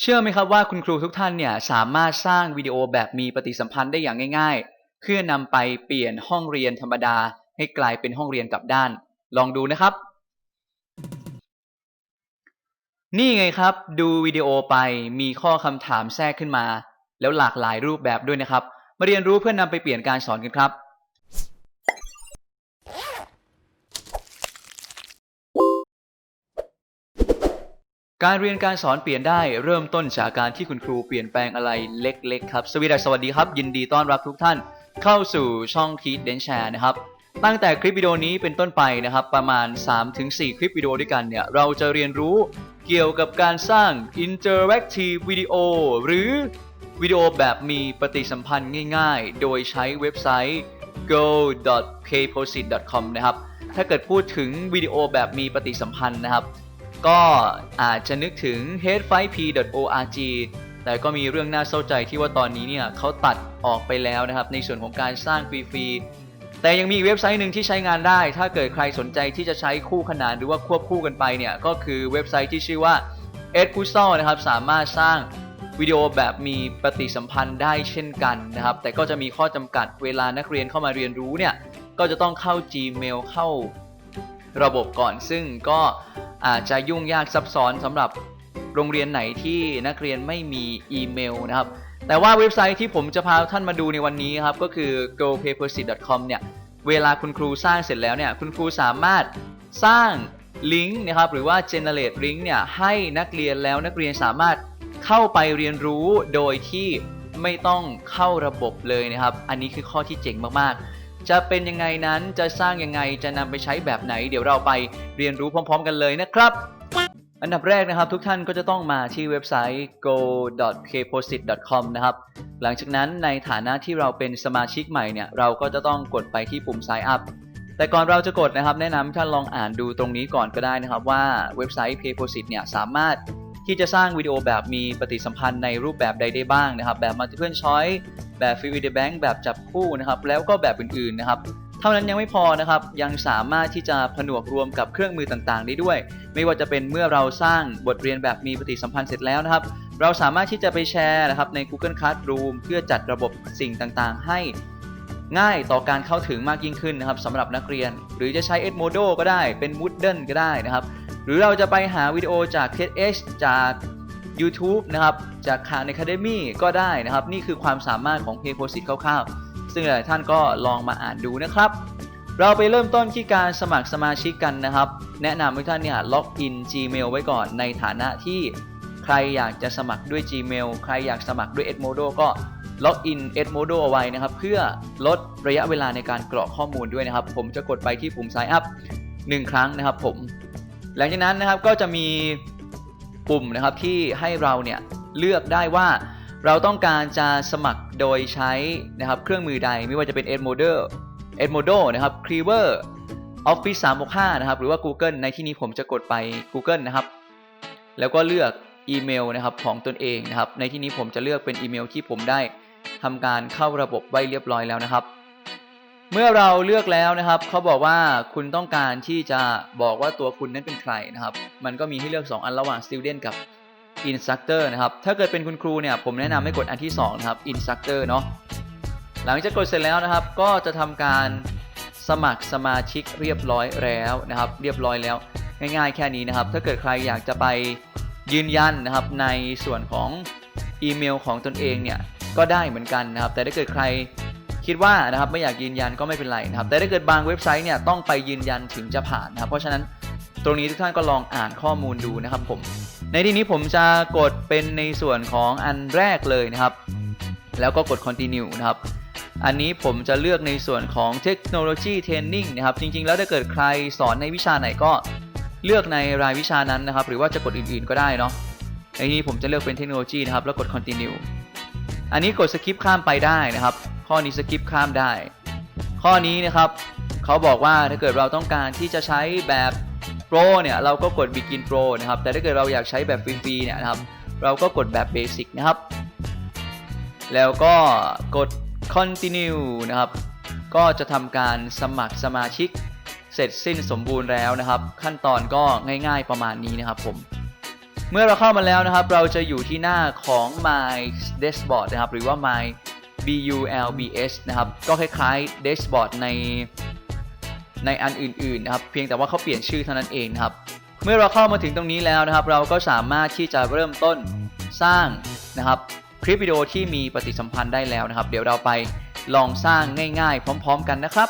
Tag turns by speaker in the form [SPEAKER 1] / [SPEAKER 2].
[SPEAKER 1] เชื่อไหมครับว่าคุณครูทุกท่านเนี่ยสามารถสร้างวิดีโอแบบมีปฏิสัมพันธ์ได้อย่างง่าย ๆ เพื่อนำไปเปลี่ยนห้องเรียนธรรมดา ให้กลายเป็นห้องเรียนกลับด้าน ลองดูนะครับ นี่ไงครับ ดูวิดีโอไปมีข้อคำถามแทรกขึ้นมา แล้วหลากหลายรูปแบบด้วยนะครับ มาเรียนรู้เพื่อนำไปเปลี่ยนการสอนกันครับ การเรียนการสอนเปลี่ยนได้เริ่มต้นจากการที่คุณครูเปลี่ยนแปลงอะไรเล็กๆครับ สวีดัสสวัสดีครับ ยินดีต้อนรับทุกท่านเข้าสู่ช่องทีเดนแชร์นะครับ ตั้งแต่คลิปวิดีโอนี้เป็นต้นไปนะครับ ประมาณ 3-4 คลิปวิดีโอด้วยกันเนี่ย เราจะเรียนรู้เกี่ยวกับการสร้าง Interactive Video หรือวิดีโอแบบมีปฏิสัมพันธ์ง่ายๆ โดยใช้เว็บไซต์ go.kposit.com นะครับ ถ้าเกิดพูดถึงวิดีโอแบบมีปฏิสัมพันธ์นะครับ ก็อาจจะนึกถึง h5p.org แต่ก็มีเรื่องน่าเศร้าใจที่ว่าตอนนี้เนี่ยเขาตัดออกไปแล้วนะครับ ในส่วนของการสร้างฟรีๆแต่ยังมีเว็บไซต์หนึ่งที่ใช้งานได้ ถ้าเกิดใครสนใจที่จะใช้คู่ขนานหรือว่าควบคู่กันไปเนี่ย ก็คือเว็บไซต์ที่ชื่อว่า e d p u z z l e นะครับ สามารถสร้างวิดีโอแบบมีปฏิสัมพันธ์ได้เช่นกันนะครับ แต่ก็จะมีข้อจำกัดเวลานักเรียนเข้ามาเรียนรู้เนี่ย ก็จะต้องเข้า Gmail เข้าระบบก่อน ซึ่งก็ อาจจะยุ่งยากซับซ้อนสำหรับโรงเรียนไหนที่นักเรียนไม่มีอีเมลนะครับ แต่ว่าเว็บไซต์ที่ผมจะพาท่านมาดูในวันนี้ครับ ก็คือ gopapersit.com เนี่ย เวลาคุณครูสร้างเสร็จแล้วเนี่ย คุณครูสามารถสร้างลิงก์นะครับ หรือว่า generate link เนี่ย ให้นักเรียนแล้วนักเรียนสามารถเข้าไปเรียนรู้โดยที่ไม่ต้องเข้าระบบเลยนะครับ อันนี้คือข้อที่เจ๋งมากๆ จะเป็นยังไงนั้นจะสร้างยังไงจะนำไปใช้แบบไหน เดี๋ยวเราไปเรียนรู้พร้อม ๆ กันเลยนะครับ อันดับแรกนะครับ ทุกท่านก็จะต้องมาที่เว็บไซต์ go.kposit.com นะครับหลังจากนั้นในฐานะที่เราเป็นสมาชิกใหม่เนี่ยเราก็จะต้องกดไปที่ปุ่ม sign up แต่ก่อนเราจะกดนะครับ แนะนำให้ท่านลองอ่านดูตรงนี้ก่อนก็ได้นะครับว่าเว็บไซต์ Payposit เนี่ยสามารถ ที่จะสร้างวิดีโอแบบมีปฏิสัมพันธ์ในรูปแบบใดได้บ้างนะครับ แบบ multiple choice แบบ free video bank แบบจับคู่นะครับ แล้วก็แบบอื่นๆนะครับเท่านั้นยังไม่พอนะครับ ยังสามารถที่จะผนวกรวมกับเครื่องมือต่างๆ ได้ด้วย ไม่ว่าจะเป็นเมื่อเราสร้างบทเรียนแบบมีปฏิสัมพันธ์เสร็จแล้วนะครับ เราสามารถที่จะไปแชร์นะครับใน Google Classroom เพื่อจัดระบบสิ่งต่างๆ ให้ง่ายต่อการเข้าถึงมากยิ่งขึ้นนะครับสำหรับนักเรียน หรือจะใช้ Edmodo ก็ได้เป็น Moodle ก็ได้นะครับ หรือเราจะไปหาวิดีโอจาก TEDx จาก YouTube นะครับ จาก Khan Academy ก็ได้นะครับ นี่คือความสามารถของ Payposit คร่าวๆ ซึ่งหลายท่านก็ลองมาอ่านดูนะครับ เราไปเริ่มต้นที่การสมัครสมาชิกกันนะครับ แนะนำให้ท่านเนี่ยล็อกอิน Gmail ไว้ก่อนในฐานะที่ใครอยากจะสมัครด้วย Gmail ใครอยากสมัครด้วย Edmodo ก็ล็อกอิน Edmodo เอาไว้นะครับ เพื่อลดระยะเวลาในการกรอกข้อมูลด้วยนะครับ ผมจะกดไปที่ปุ่ม Sign up 1 ครั้งนะครับผม หลังจากนั้นนะครับก็จะมีปุ่มนะครับที่ให้เราเนี่ยเลือกได้ว่าเราต้องการจะสมัครโดยใช้นะครับเครื่องมือใดไม่ว่าจะเป็น Edmodo Edmodo นะครับ Cleaver Office 365 นะครับ หรือว่า Google ในที่นี้ผมจะกดไป Google นะครับ แล้วก็เลือกอีเมลนะครับของตนเองนะครับ ในที่นี้ผมจะเลือกเป็นอีเมลที่ผมได้ทำการเข้าระบบไว้เรียบร้อยแล้วนะครับ เมื่อเราเลือกแล้วนะครับเขาบอกว่าคุณต้องการที่จะบอกว่าตัวคุณนั้นเป็นใครนะครับ มันก็มีให้เลือก 2 อันระหว่าง student กับ instructor นะครับ ถ้าเกิดเป็นคุณครูเนี่ยผมแนะนำให้กดอันที่ 2 นะครับ instructor เนาะหลังจากกดเสร็จแล้วนะครับ ก็จะทำการสมัครสมาชิกเรียบร้อยแล้วนะครับ เรียบร้อยแล้ว ง่ายๆแค่นี้นะครับ ถ้าเกิดใครอยากจะไปยืนยันนะครับในส่วนของอีเมลของตนเองเนี่ยก็ได้เหมือนกันนะครับ แต่ถ้าเกิดใคร คิดว่านะครับไม่อยากยืนยันก็ไม่เป็นไรนะครับ แต่ถ้าเกิดบางเว็บไซต์เนี่ยต้องไปยืนยันถึงจะผ่านนะครับ เพราะฉะนั้นตรงนี้ทุกท่านก็ลองอ่านข้อมูลดูนะครับผม ในที่นี้ผมจะกดเป็นในส่วนของอันแรกเลยนะครับ แล้วก็กด continue นะครับ อันนี้ผมจะเลือกในส่วนของ Technology Training นะครับ จริง ๆ แล้วถ้าเกิดใครสอนในวิชาไหนก็เลือกในรายวิชานั้นนะครับ หรือว่าจะกดอื่นๆก็ได้เนาะ ในนี้ผมจะเลือกเป็นเทคโนโลยีนะครับ แล้วกด continue อันนี้กดสกิปข้ามไปได้นะครับ ข้อนี้สกิปข้ามได้ ข้อนี้นะครับเขาบอกว่าถ้าเกิดเราต้องการที่จะใช้แบบ Pro เนี่ยเราก็กด Begin Pro นะครับ แต่ถ้าเกิดเราอยากใช้แบบฟรีๆเนี่ยนะครับเราก็กดแบบ Basic นะครับ แล้วก็กด Continue นะครับ ก็จะทำการสมัครสมาชิกเสร็จสิ้นสมบูรณ์แล้วนะครับ ขั้นตอนก็ง่ายๆประมาณนี้นะครับผมเมื่อเราเข้ามาแล้วนะครับ เราจะอยู่ที่หน้าของ My Dashboard นะครับ หรือว่า My BULBS นะครับ ก็คล้ายๆ Dashboard ในในอันอื่นๆนะครับ เพียงแต่ว่าเขาเปลี่ยนชื่อเท่านั้นเองนะครับ เมื่อเราเข้ามาถึงตรงนี้แล้วนะครับ เราก็สามารถที่จะเริ่มต้นสร้างนะครับคลิปวิดีโอที่มีปฏิสัมพันธ์ได้แล้วนะครับ เดี๋ยวเราไปลองสร้างง่ายๆ พร้อม ๆ กันนะครับ